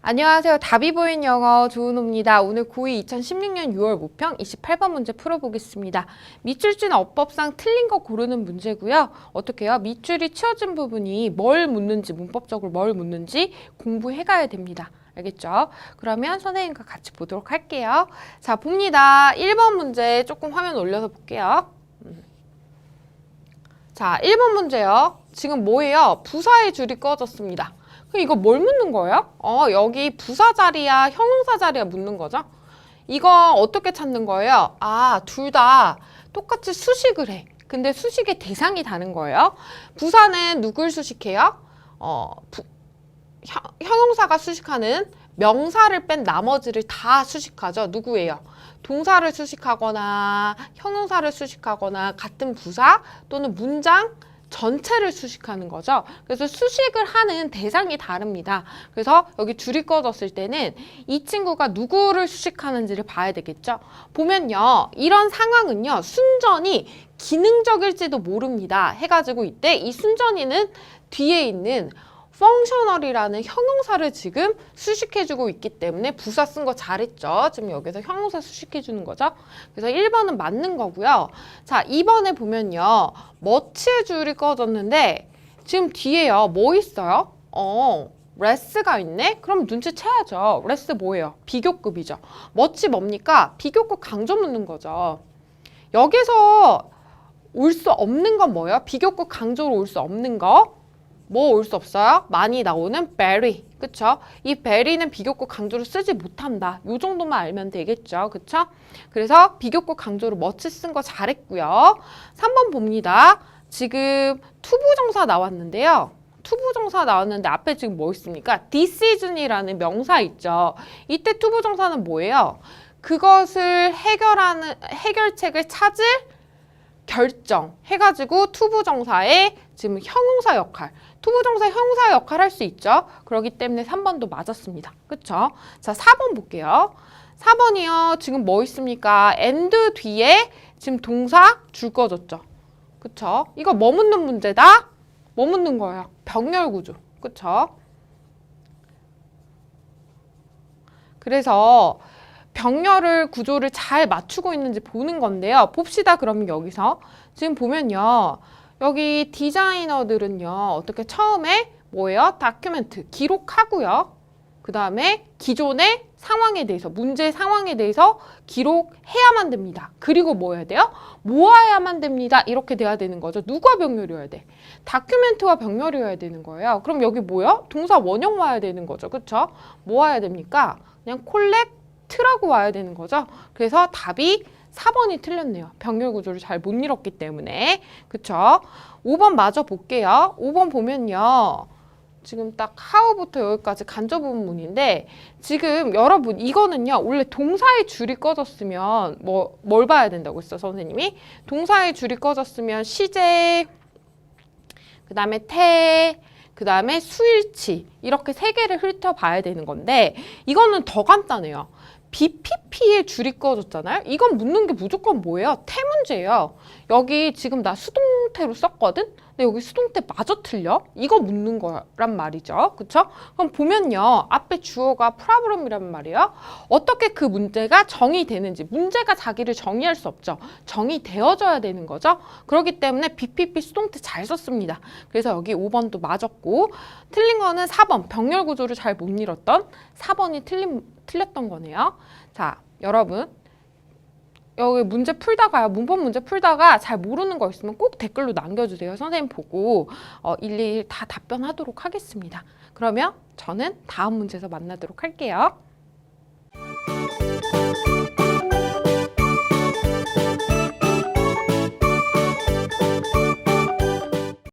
안녕하세요. 답이 보인 영어 조은호입니다. 오늘 고2 2016년 6월 모평 28번 문제 풀어보겠습니다. 밑줄진 어법상 틀린 거 고르는 문제고요. 어떻게 해요? 밑줄이 치워진 부분이 뭘 묻는지 문법적으로 뭘 묻는지 공부해가야 됩니다. 알겠죠? 그러면 선생님과 같이 보도록 할게요. 자, 봅니다. 1번 문제 조금 화면 올려서 볼게요. 음. 자, 1번 문제요. 지금 뭐예요? 부사의 줄이 꺼졌습니다. 그럼 이거 뭘 묻는 거예요? 어, 여기 부사 자리야, 형용사 자리야 묻는 거죠? 이거 어떻게 찾는 거예요? 아, 둘 다 똑같이 수식을 해. 근데 수식의 대상이 다른 거예요. 부사는 누굴 수식해요? 어, 부, 형, 형용사가 수식하는 명사를 뺀 나머지를 다 수식하죠. 누구예요? 동사를 수식하거나 형용사를 수식하거나 같은 부사 또는 문장 전체를 수식하는 거죠. 그래서 수식을 하는 대상이 다릅니다. 그래서 여기 줄이 꺼졌을 때는 이 친구가 누구를 수식하는지를 봐야 되겠죠. 보면요. 이런 상황은요. 순전히 기능적일지도 모릅니다. 해가지고 이때 이 순전히는 뒤에 있는 functional이라는 형용사를 지금 수식해주고 있기 때문에 부사 쓴 거 잘했죠. 지금 여기서 형용사 수식해주는 거죠. 그래서 1번은 맞는 거고요. 자, 2번에 보면요. 머치의 줄이 꺼졌는데 지금 뒤에요. 뭐 있어요? 어, 레스가 있네? 그럼 눈치채야죠. 레스 뭐예요? 비교급이죠. 머치 뭡니까? 비교급 강조 묻는 거죠. 여기서 올 수 없는 건 뭐예요? 비교급 강조로 올 수 없는 거? 뭐 올 수 없어요? 많이 나오는 berry. 그쵸? 이 berry는 비교급 강조로 쓰지 못한다. 요 정도만 알면 되겠죠. 그쵸? 그래서 비교급 강조로 멋지 쓴 거 잘했고요. 3번 봅니다. 지금 투부정사 나왔는데요. 투부정사 나왔는데 앞에 지금 뭐 있습니까? decision이라는 명사 있죠. 이때 투부정사는 뭐예요? 그것을 해결하는 해결책을 찾을 결정 해가지고 투부정사의 지금 형용사 역할, 투부정사 형용사 역할 할수 있죠. 그렇기 때문에 3번도 맞았습니다. 그쵸? 자, 4번 볼게요. 4번이요. 지금 뭐 있습니까? and 뒤에 지금 동사 줄 꺼졌죠. 그쵸? 이거 뭐 묻는 문제다? 뭐 묻는 거예요? 병렬 구조. 그쵸? 그래서 병렬을 구조를 잘 맞추고 있는지 보는 건데요. 봅시다. 그러면 여기서 지금 보면요. 여기 디자이너들은요. 어떻게 처음에 뭐예요? 다큐멘트 기록하고요. 그 다음에 기존의 상황에 대해서 문제 상황에 대해서 기록해야만 됩니다. 그리고 뭐 해야 돼요? 모아야만 됩니다. 이렇게 돼야 되는 거죠. 누가 병렬이어야 돼? 다큐멘트와 병렬이어야 되는 거예요. 그럼 여기 뭐야? 동사 원형 와야 되는 거죠. 그쵸? 뭐 와야 됩니까? 그냥 콜렉트라고 와야 되는 거죠. 그래서 답이 4번이 틀렸네요. 병렬 구조를 잘못 이뤘기 때문에. 그쵸? 5번 마저 볼게요. 5번 보면요. 지금 딱 하우부터 여기까지 간접 부분인데 지금 여러분 이거는요 원래 동사의 줄이 꺼졌으면 뭐 뭘 봐야 된다고 했어 선생님이 동사의 줄이 꺼졌으면 시제 그 다음에 태, 그 다음에 수일치 이렇게 세 개를 훑어봐야 되는 건데 이거는 더 간단해요. BPP의 줄이 꺼졌잖아요. 이건 묻는 게 무조건 뭐예요? 태 문제예요. 여기 지금 나 수동태로 썼거든? 근데 여기 수동태 마저 틀려? 이거 묻는 거란 말이죠. 그쵸? 그럼 보면요. 앞에 주어가 프라브럼이란 말이에요. 어떻게 그 문제가 정의되는지. 문제가 자기를 정의할 수 없죠. 정의되어져야 되는 거죠. 그렇기 때문에 BPP 수동태 잘 썼습니다. 그래서 여기 5번도 맞았고 틀린 거는 4번. 병렬 구조를 잘 못 이뤘던 4번이 틀린, 틀렸던 거네요. 자, 여러분. 여기 문제 풀다가요. 문법 문제 풀다가 잘 모르는 거 있으면 꼭 댓글로 남겨주세요. 선생님 보고 어, 일일이 다 답변하도록 하겠습니다. 그러면 저는 다음 문제에서 만나도록 할게요.